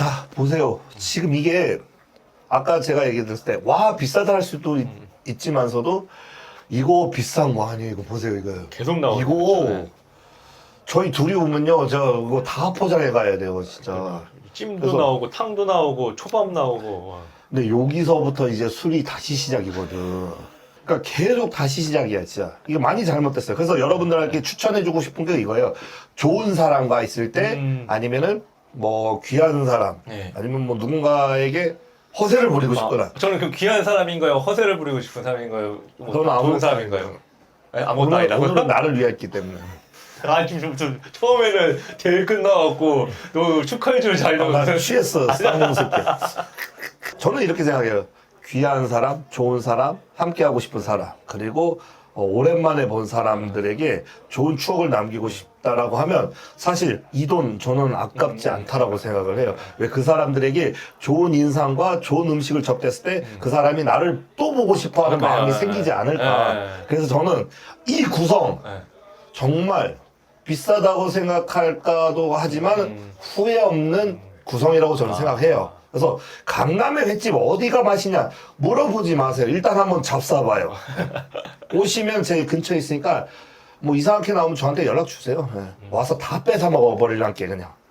자, 보세요. 지금 이게 아까 제가 얘기 드렸을 때, 와, 비싸다 할 수도 있, 지만서도 이거 비싼 거 아니에요. 이거 보세요, 이거. 계속 나오는 이거. 네. 저희 둘이 오면요, 저 이거 다 포장해 가야 돼요, 진짜. 찜도 그래서- 나오고 탕도 나오고 초밥 나오고 와. 근데 여기서부터 이제 술이 다시 시작이거든. 그러니까 계속 다시 시작이야, 진짜. 이게 많이 잘못됐어요. 그래서 여러분들에게 추천해주고 싶은 게 이거예요. 좋은 사람과 있을 때, 음. 아니면은 뭐 귀한 사람, 네. 아니면 뭐 누군가에게 허세를 부리고 싶거나. 아, 저는 그 귀한 사람인가요? 허세를 부리고 싶은 사람인가요? 뭐 저는 아무것도 좋은 사람인가요? 네, 아무것도 오늘, 아니라고요? 오늘은 나를 위했기 때문에. 아 지금 좀 처음에는 대회 끝나갖고 너 축하해 줄 자리라고 나 취했어, 쌍놈 새끼. 저는 이렇게 생각해요. 귀한 사람, 좋은 사람, 함께하고 싶은 사람, 그리고 어, 오랜만에 본 사람들에게 좋은 추억을 남기고 싶다라고 하면 사실 이 돈 저는 아깝지 않다라고 생각을 해요. 왜 그 사람들에게 좋은 인상과 좋은 음식을 접했을 때 그 사람이 나를 또 보고 싶어 하는 그러니까요. 마음이 네. 생기지 않을까. 네. 그래서 저는 이 구성 네. 정말 비싸다고 생각할까도 하지만 후회 없는 구성이라고 저는 생각해요. 그래서 강남의 횟집 어디가 맛이냐 물어보지 마세요. 일단 한번 잡숴봐요. 오시면 제 근처에 있으니까 뭐 이상하게 나오면 저한테 연락 주세요. 예. 와서 다 뺏어 먹어버릴란게 그냥.